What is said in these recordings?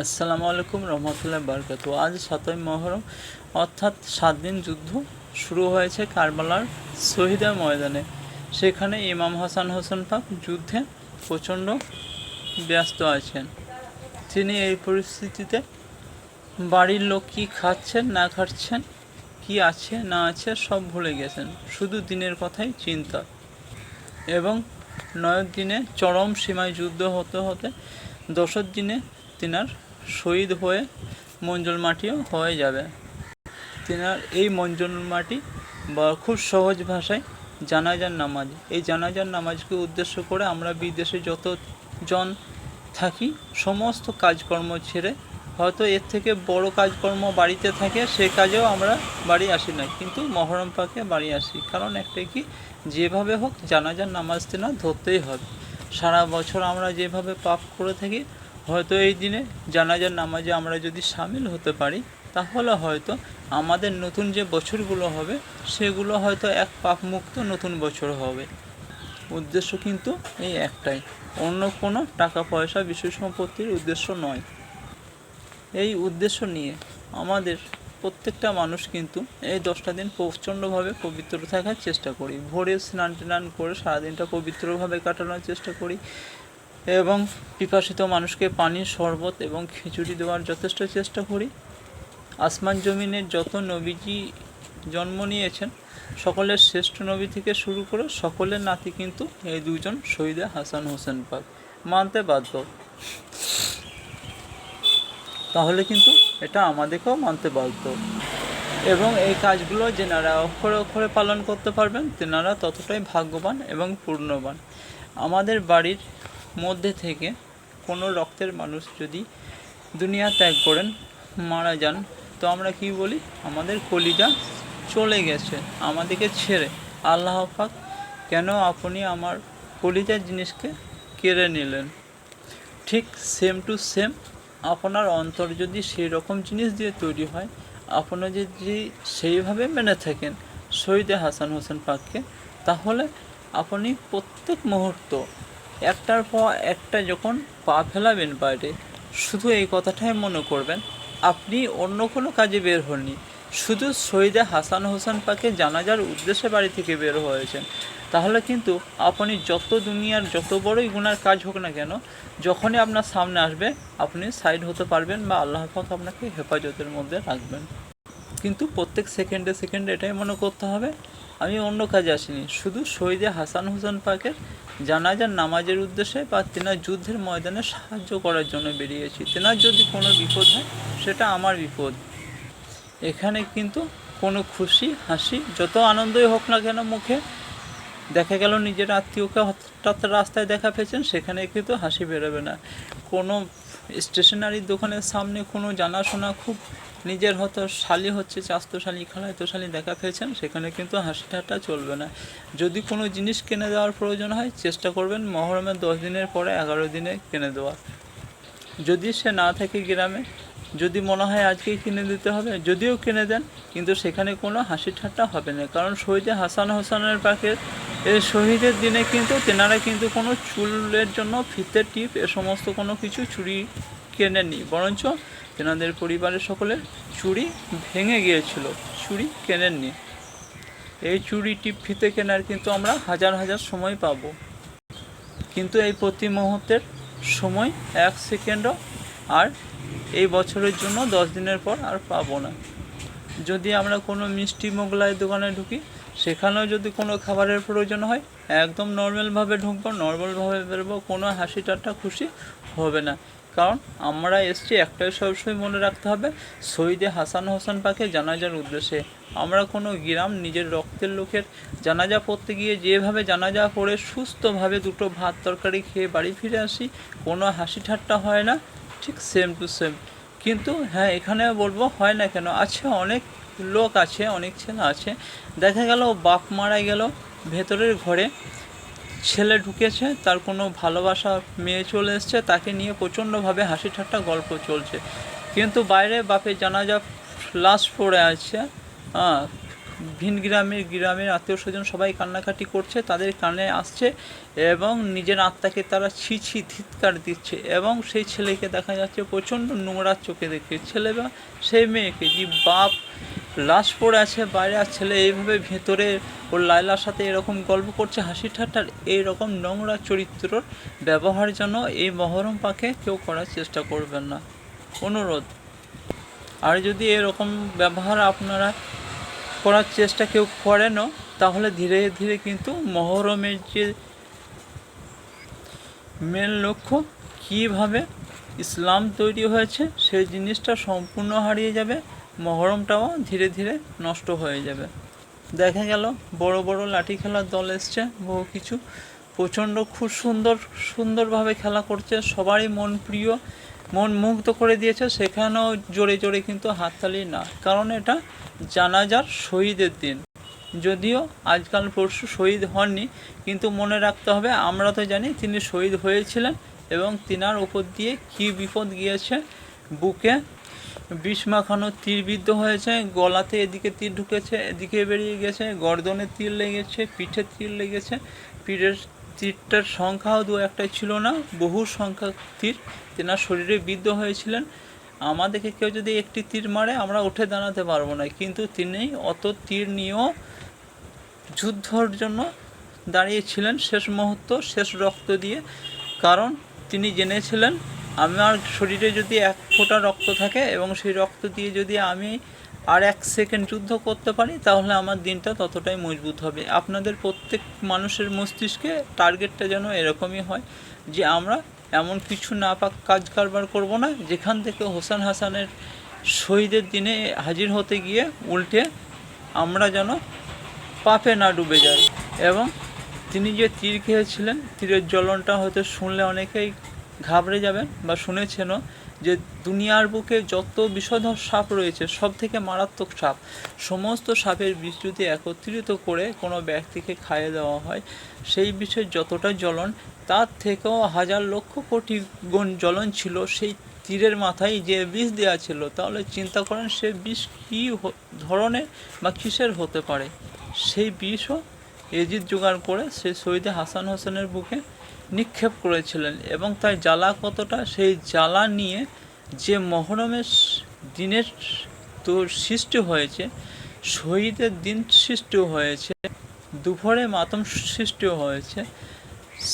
আসসালামু আলাইকুম রহমতুল্লাহ বারকাত। আজ সাতই মহরম, অর্থাৎ সাত দিন যুদ্ধ শুরু হয়েছে কারবালার শহীদা ময়দানে। সেখানে ইমাম হাসান হোসেন পাক যুদ্ধে প্রচণ্ড ব্যস্ত আছেন। তিনি এই পরিস্থিতিতে বাড়ির লোক কী খাচ্ছেন, না খাচ্ছেন, কি আছে, না আছে, সব ভুলে গেছেন। শুধু দিনের কথাই চিন্তা। এবং নয় দিনে চরম সীমায় যুদ্ধ হতে হতে দশের দিনে তিনার শহীদ হয়ে মঞ্জুল মাটিও হয়ে যাবে। তিনার এই মঞ্জুল মাটি বা খুব সহজ ভাষায় জানাজার নামাজ। এই জানাজার নামাজকে উদ্দেশ্য করে আমরা বিদেশে যতজন থাকি, সমস্ত কাজকর্ম ছেড়ে হয়তো এর থেকে বড় কাজকর্ম বাড়িতে থাকে, সে কাজেও আমরা বাড়ি আসি না। কিন্তু মহরম পাকে বাড়ি আসি। কারণ একটাই কি? যেভাবে হোক জানাজার নামাজ তিনা ধরতেই হবে। সারা বছর আমরা যেভাবে পাপ করে থাকি হয়তো এই দিনে জানাজার নামাজে আমরা যদি সামিল হতে পারি, তাহলে হয়তো আমাদের নতুন যে বছরগুলো হবে, সেগুলো হয়তো এক পাপ মুক্ত নতুন বছর হবে। উদ্দেশ্য কিন্তু এই একটাই। অন্য কোনো টাকা, পয়সা বিষয় সম্পত্তির উদ্দেশ্য নয়। এই উদ্দেশ্য নিয়ে আমাদের প্রত্যেকটা মানুষ কিন্তু এই দশটা দিন প্রচণ্ডভাবে পবিত্র থাকার চেষ্টা করি। ভোরে স্নান টান করে সারাদিনটা পবিত্রভাবে কাটানোর চেষ্টা করি। এবং পিপাসিত মানুষকে পানি, শরবত এবং খিচুড়ি দেওয়ার যথেষ্ট চেষ্টা করি। আসমান জমিনের যত নবীজি জন্ম নিয়েছেন, সকলের শ্রেষ্ঠ নবী থেকে শুরু করে সকলের নাতি কিন্তু এই দুজন শহীদে হাসান হোসেন পাক। মানতে বাধ্য। তাহলে কিন্তু এটা আমাদেরকেও মানতে বাধ্য। এবং এই কাজগুলো যেনারা অক্ষরে অক্ষরে পালন করতে পারবেন, তেনারা ততটাই ভাগ্যবান এবং পূর্ণবান। আমাদের বাড়ির মধ্যে থেকে কোনো রক্তের মানুষ যদি দুনিয়া ত্যাগ করেন, মারা যান, তো আমরা কি বলি? আমাদের কলিজা চলে গেছে, আমাদেরকে ছেড়ে। আল্লাহ পাক, কেন আপনি আমার কলিজার জিনিসকে কেড়ে নিলেন? ঠিক সেম টু সেম আপনার অন্তর যদি সেই রকম জিনিস দিয়ে তৈরি হয় আপনারা যদি সেইভাবে মেনে থাকেন, শহীদে হাসান হোসেন পাককে, তাহলে আপনি প্রত্যেক মুহূর্ত একটার পর একটা যখন পা ফেলাবেন বাইরে শুধু এই কথাটাই মনে করবেন, আপনি অন্য কোনো কাজে বের হননি। শুধু শহীদে হাসান হোসেন পাকে জানাজার উদ্দেশ্যে বাড়ি থেকে বের হয়েছেন। তাহলে কিন্তু আপনি যত দুনিয়ার যত বড়ই গুনার কাজ হোক না কেন, যখনই আপনার সামনে আসবে, আপনি সাইড হতে পারবেন বা আল্লাহ পাক আপনাকে হেফাজতের মধ্যে রাখবেন। কিন্তু প্রত্যেক সেকেন্ডে সেকেন্ডে এটাই মনে করতে হবে আমি অন্য কাজে আসিনি। শুধু শহীদে হাসান হোসেন পাকের জানাজার নামাজের উদ্দেশ্যে বা তেনার যুদ্ধের ময়দানে সাহায্য করার জন্য বেরিয়েছি। তেনার যদি কোনো বিপদ হয়, সেটা আমার বিপদ। এখানে কিন্তু কোনো খুশি, হাসি, যত আনন্দই হোক না কেন মুখে দেখা গেল নিজের আত্মীয়কে হঠাৎ রাস্তায় দেখা পেয়েছেন, সেখানে কিন্তু হাসি বেরোবে না। কোনো স্টেশনারির দোকানের সামনে কোনো জানাশোনা খুব নিজের হয়তো শালি হচ্ছে চাস্তো শালি, খালাইতো শালি দেখা পেয়েছেন, সেখানে কিন্তু হাসি ঠাট্টা চলবে না। যদি কোনো জিনিস কিনে দেওয়ার প্রয়োজন হয়, চেষ্টা করবেন মহরমের দশ দিনের পরে এগারো দিনে কিনে দেওয়ার যদি সে না থাকে গ্রামে, যদি মনে হয় আজকেই কিনে দিতে হবে, যদিও কিনে দেন, কিন্তু সেখানে কোনো হাসি ঠাট্টা হবে না। কারণ শহীদে হাসান হোসেনের এই শহীদের দিনে কিন্তু তেনারা কিন্তু কোনো চুলের জন্য ফিতে, টিপ, এ সমস্ত কোনো কিছু চুরি কেনেননি। বরঞ্চ তেনাদের পরিবারের সকলের চুড়ি ভেঙে গিয়েছিল, চুড়ি কেনেননি। এই চুড়ি টিপ ফিতে কেনার কিন্তু আমরা হাজার হাজার সময় পাবো। কিন্তু এই প্রতি মুহূর্তের সময় এক সেকেন্ডও আর এই বছরের জন্য দশ দিনের পর আর পাবো না। যদি আমরা কোনো মিষ্টি মোগলাই দোকানে ঢুকি, সেখানেও যদি কোনো খাবারের প্রয়োজন হয়, একদম নর্মালভাবে ঢুকবো, নর্মালভাবে বেরোবো, কোনো হাসি ঠাট্টা খুশি হবে না। কারণ আমরা এসছি একটাই সবসময় মনে রাখতে হবে, শহীদে হাসান হোসেন পাকে জানাজার উদ্দেশ্যে। আমরা কোনো গ্রাম নিজের রক্তের লোকের জানাজা পড়তে গিয়ে যেভাবে জানাজা পড়ে সুস্থভাবে দুটো ভাত তরকারি খেয়ে বাড়ি ফিরে আসি, কোনো হাসি ঠাট্টা হয় না, ঠিক সেম টু সেম কিন্তু হ্যাঁ এখানে বলব, হয় না কেন, আছে অনেক লোক আছে, অনেক ছেলে আছে। দেখা গেল বাপ মারা গেল ভেতরের ঘরে ছেলে ঢুকেছে, তার কোনো ভালোবাসা মেয়ে চলে এসছে, তাকে নিয়ে প্রচণ্ডভাবে হাসি ঠাট্টা গল্প চলছে। কিন্তু বাইরে বাপের জানাজা লাশ পড়ে আছে। হ্যাঁ ভিন গ্রামের গ্রামের আত্মীয় স্বজন সবাই কান্নাকাটি করছে, তাদের কানে আসছে এবং নিজের আত্মাকে তারা ছি ছি ধিৎকার দিচ্ছে এবং সেই ছেলেকে দেখা যাচ্ছে প্রচণ্ড নোংরা চোখে দেখে ছেলে বা সেই মেয়েকে, যে বাপ লাশ পড়ে আছে, বাইরে আর ছেলে এইভাবে ভেতরে ওর লায়লার সাথে এরকম গল্প করছে হাসি ঠাট্টার এইরকম নোংরা চরিত্রর ব্যবহার যেন এই মহরম পাকে কেউ করার চেষ্টা করবেন না। অনুরোধ। আর যদি এরকম ব্যবহার আপনারা করার চেষ্টা কেউ করেনও, তাহলে ধীরে ধীরে কিন্তু মহরমের যে মেন লক্ষ্য, কীভাবে ইসলাম তৈরি হয়েছে, সেই জিনিসটা সম্পূর্ণ হারিয়ে যাবে, মহরমটাও ধীরে ধীরে নষ্ট হয়ে যাবে। দেখা গেল, বড় বড় লাঠি খেলার দল এসছে, বহু কিছু। প্রচণ্ড খুব সুন্দর, সুন্দরভাবে খেলা করছে, সবারই মন প্রিয়, মন মুগ্ধ করে দিয়েছে, সেখানেও জোরে জোরে কিন্তু হাততালি না। কারণ এটা জানাজার শহীদের দিন। যদিও আজকাল পরশু শহীদ হননি, কিন্তু মনে রাখতে হবে, আমরা তো জানি তিনি শহীদ হয়েছিলেন এবং তিনার উপর দিয়ে কী বিপদ গিয়েছে, বুকে বিষ মাখানো তীর বিদ্ধ হয়েছে, গলাতে এদিকে তীর ঢুকেছে, এদিকে বেরিয়ে গেছে, গর্দনে তীর লেগেছে, পিঠে তীর লেগেছে। পিঠের তীরটার সংখ্যাও দু একটা ছিল না, বহু সংখ্যা তীর তেনার শরীরে বিদ্ধ হয়েছিলেন। আমাদেরকে কেউ যদি একটি তীর মারে, আমরা উঠে দাঁড়াতে পারব না। কিন্তু তিনি অত তীর নিয়েও যুদ্ধর জন্য দাঁড়িয়েছিলেন শেষ মুহূর্ত, শেষ রক্ত দিয়ে। কারণ তিনি জেনেছিলেন আমার শরীরে যদি এক ফোঁটা রক্ত থাকে এবং সেই রক্ত দিয়ে যদি আমি আর এক সেকেন্ড যুদ্ধ করতে পারি, তাহলে আমার দিনটা ততটাই মজবুত হবে। আপনাদের প্রত্যেক মানুষের মস্তিষ্কে টার্গেটটা যেন এরকমই হয় যে আমরা এমন কিছু না পাক কাজ কারবার করব না, যেখান থেকে হোসেন হাসানের শহীদের দিনে হাজির হতে গিয়ে উল্টে আমরা যেন পাপে না ডুবে যাই। এবং তিনি যে তীর খেয়েছিলেন, তীরের জ্বলনটা হয়তো শুনলে অনেকেই ঘাবড়ে যাবেন বা শুনেছেনও যে দুনিয়ার বুকে যত বিষধর সাপ রয়েছে সব থেকে মারাত্মক সাপ, সমস্ত সাপের বিষ যদি একত্রিত করে কোনো ব্যক্তিকে খাইয়ে দেওয়া হয়। সেই বিষের যতটা জ্বলন, তার থেকেও হাজার লক্ষ কোটি গুণ জ্বলন ছিল সেই তীরের মাথায় যে বিষ দেওয়া ছিল। তাহলে চিন্তা করেন, সে বিষ কী ধরনের বা কিসের হতে পারে? সেই বিষও এজিদ জোগাড় করে সে শহীদে হাসান হোসেনের বুকে নিক্ষেপ করেছিলেন এবং তার জ্বালা কতটা, সেই জ্বালা নিয়ে যে মহরমের দিনের তো সৃষ্টি হয়েছে, শহীদের দিন সৃষ্টি হয়েছে, দুপুরে মাতম সৃষ্টি হয়েছে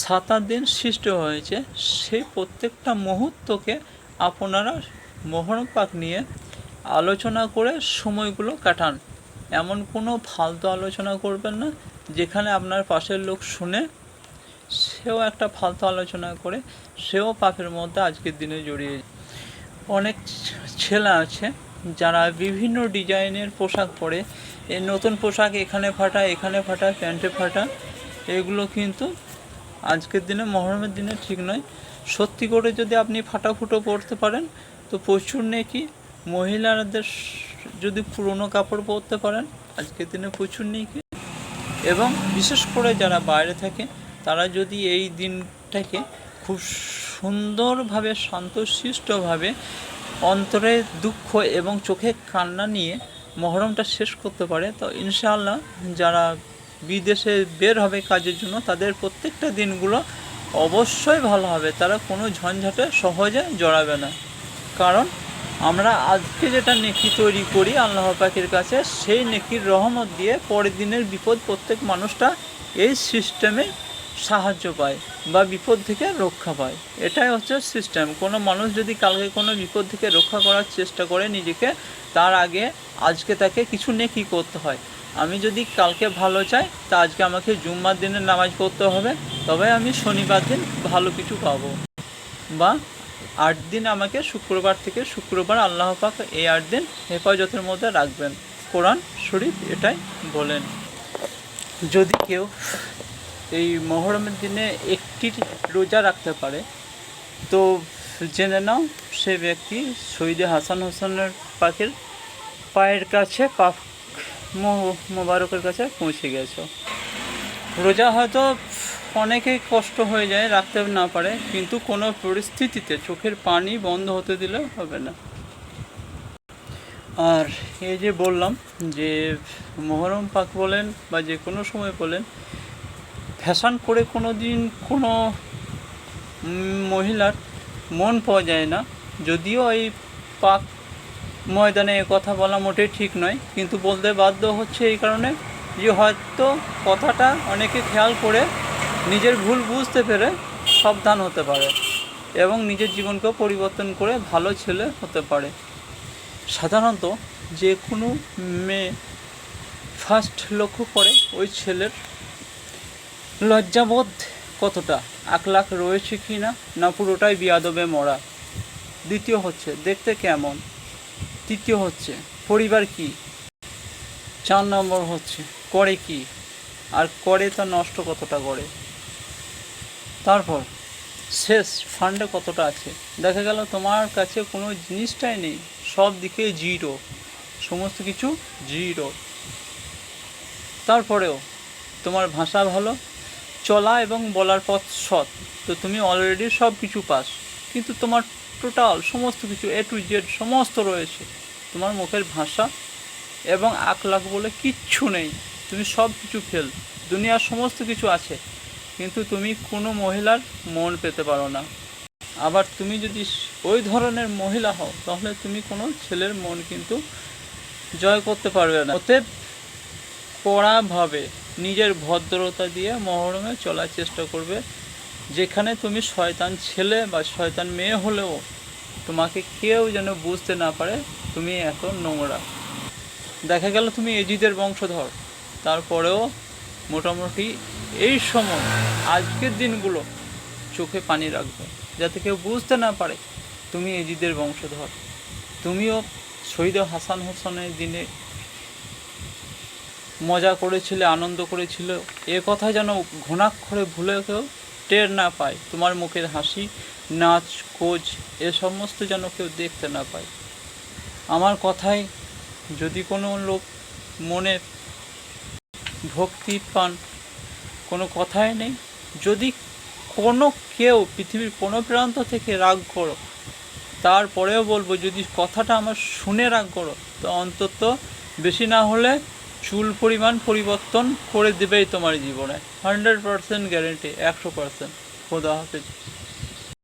সাতার দিন সৃষ্টি হয়েছে, সেই প্রত্যেকটা মুহূর্তকে আপনারা মহরম পাক নিয়ে আলোচনা করে সময়গুলো কাটান। এমন কোনো ফালতু আলোচনা করবেন না। যেখানে আপনার পাশের লোক শুনে সেও একটা ফালতু আলোচনা করে, সেও পাপের মধ্যে আজকের দিনে জড়িয়ে অনেক ছেলে আছে যারা বিভিন্ন ডিজাইনের পোশাক পরে, এই নতুন পোশাক এখানে ফাটা এখানে ফাটা, প্যান্টে ফাটা, এগুলো কিন্তু আজকের দিনে, মহরমের দিনে ঠিক নয়। সত্যি করে যদি আপনি ফাটা ফুটো পরতে পারেন, তো প্রচুর নেকি মহিলাদের যদি পুরনো কাপড় পরতে পারেন, আজকের দিনে প্রচুর নেকি এবং বিশেষ করে যারা বাইরে থাকে, তারা যদি এই দিনটাকে খুব সুন্দরভাবে শান্তশিষ্টভাবে অন্তরে দুঃখ এবং চোখে কান্না নিয়ে মহরমটা শেষ করতে পারে, তো ইনশাআল্লাহ যারা বিদেশে বের হবে কাজের জন্য, তাদের প্রত্যেকটা দিনগুলো অবশ্যই ভালো হবে। তারা কোনো ঝঞ্ঝাটে সহজে জড়াবে না। কারণ আমরা আজকে যেটা নেকি তৈরি করি, আল্লাহ পাখির কাছে, সেই নেকির রহমত দিয়ে পরের দিনের বিপদ প্রত্যেক মানুষটা এই সিস্টেমে সাহায্য পায় বা বিপদ থেকে রক্ষা পায়। এটাই হচ্ছে সিস্টেম কোনো মানুষ যদি কালকে কোনো বিপদ থেকে রক্ষা করার চেষ্টা করে নিজেকে, তার আগে আজকে তাকে কিছু নেকি করতে হয়। আমি যদি কালকে ভালো চাই, তা আজকে আমাকে জুম্মার দিনের নামাজ পড়তে হবে, তবে আমি শনিবার দিন ভালো কিছু পাবো। বা আট দিন আমাকে শুক্রবার থেকে শুক্রবার আল্লাহ পাক এই আট দিন হেফাজতের মধ্যে রাখবেন। কোরআন শরীফ এটাই বলেন। যদি কেউ এই মহরমের দিনে একটি রোজা রাখতে পারে, তো জেনে নাও সে ব্যক্তি শহীদে হাসান হোসেনের পাখির পায়ের কাছে মো- মোবারকের কাছে পৌঁছে গেছো। রোজা হয়তো অনেকেই কষ্ট হয়ে যায়, রাখতে না পারে, কিন্তু কোনো পরিস্থিতিতে চোখের পানি বন্ধ হতে দিলে হবে না। আর এই যে বললাম যে মহরম পাক বলেন বা যে কোনো সময় বলেন, ফ্যাশন করে কোনো দিন কোনো মহিলার মন পাওয়া যায় না। যদিও এই পাক ময়দানে এ কথা বলা মোটেই ঠিক নয়, কিন্তু বলতে বাধ্য হচ্ছে এই কারণে যে হয়তো কথাটা অনেকে খেয়াল করে নিজের ভুল বুঝতে পেরে সাবধান হতে পারে এবং নিজের জীবনকেও পরিবর্তন করে ভালো ছেলে হতে পারে। সাধারণত যে কোনো মেয়ে ফার্স্ট লক্ষ্য করে ওই ছেলের লজ্জাবোধ কতটা আকলাক রয়েছে কি না না পুরোটাই বিয়াদবে মরা। দ্বিতীয় হচ্ছে, দেখতে কেমন? তৃতীয় হচ্ছে, পরিবার কি? চার নম্বর হচ্ছে, করে কি? আর করে তা নষ্ট কতটা করে? তারপর, শেষ ফান্ডে কতটা আছে? দেখা গেল তোমার কাছে কোনো জিনিসটাই নেই, সব দিকে জিরো সমস্ত কিছু জিরো তারপরেও, তোমার ভাষা ভালো, চলা এবং বলার পথ সৎ, তো তুমি অলরেডি সব কিছু পাস। কিন্তু তোমার টোটাল সমস্ত কিছু এ টু জেড সমস্ত রয়েছে। তোমার মুখের ভাষা এবং আকলাক বলে কিচ্ছু নেই। তুমি সব কিছু ফেল, দুনিয়ার সমস্ত কিছু আছে। কিন্তু তুমি কোনো মহিলার মন পেতে পারো না। আবার তুমি যদি ওই ধরনের মহিলা হও, তাহলে তুমি কোনো ছেলের মন কিন্তু জয় করতে পারবে না। অতএব কড়াভাবে নিজের ভদ্রতা দিয়ে মহরমে চলার চেষ্টা করবে। যেখানে তুমি শয়তান ছেলে বা শয়তান মেয়ে হলেও তোমাকে কেউ যেন বুঝতে না পারে, তুমি এত নোংরা। দেখা গেল তুমি এজিদের বংশধর। তারপরেও মোটামুটি এই সময়, আজকের দিনগুলো চোখে পানি রাখবে, যাতে কেউ বুঝতে না পারে তুমি এজিদের বংশধর। তুমিও শহীদ হাসান হোসেনের দিনে মজা করেছিলে, আনন্দ করেছিল, এ কথা যেন ঘুণাক্ষরে ভুলে কেউ টের না পায়। তোমার মুখের হাসি, নাচ, কোচ, এ সমস্ত যেন কেউ দেখতে না পায়। আমার কথায় যদি কোনো লোক মনে ভক্তি পান কোনো কথাই নেই। যদি কোনো কেউ পৃথিবীর কোনো প্রান্ত থেকে রাগ করো, তারপরেও বলব, যদি কথাটা আমার শুনে রাগ করো, তো অন্তত বেশি না হলে চুল পরিমাণ পরিবর্তন করে দেবেই তোমার জীবনে। হান্ড্রেড পারসেন্ট গ্যারেন্টি, একশো পারসেন্ট। খোদা হাফেজ।